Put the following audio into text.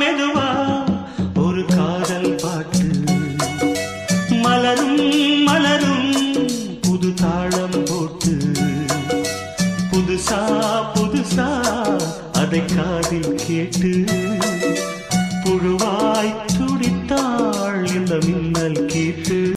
மெதுவா ஒரு காதல் பாட்டு. மலரும் மலரும் புது தாளம் போட்டு. புதுசா புதுசா அதை காதில் கேட்டு. புழுவாய் துடித்தாள் இந்த மின்னல் கேட்டு.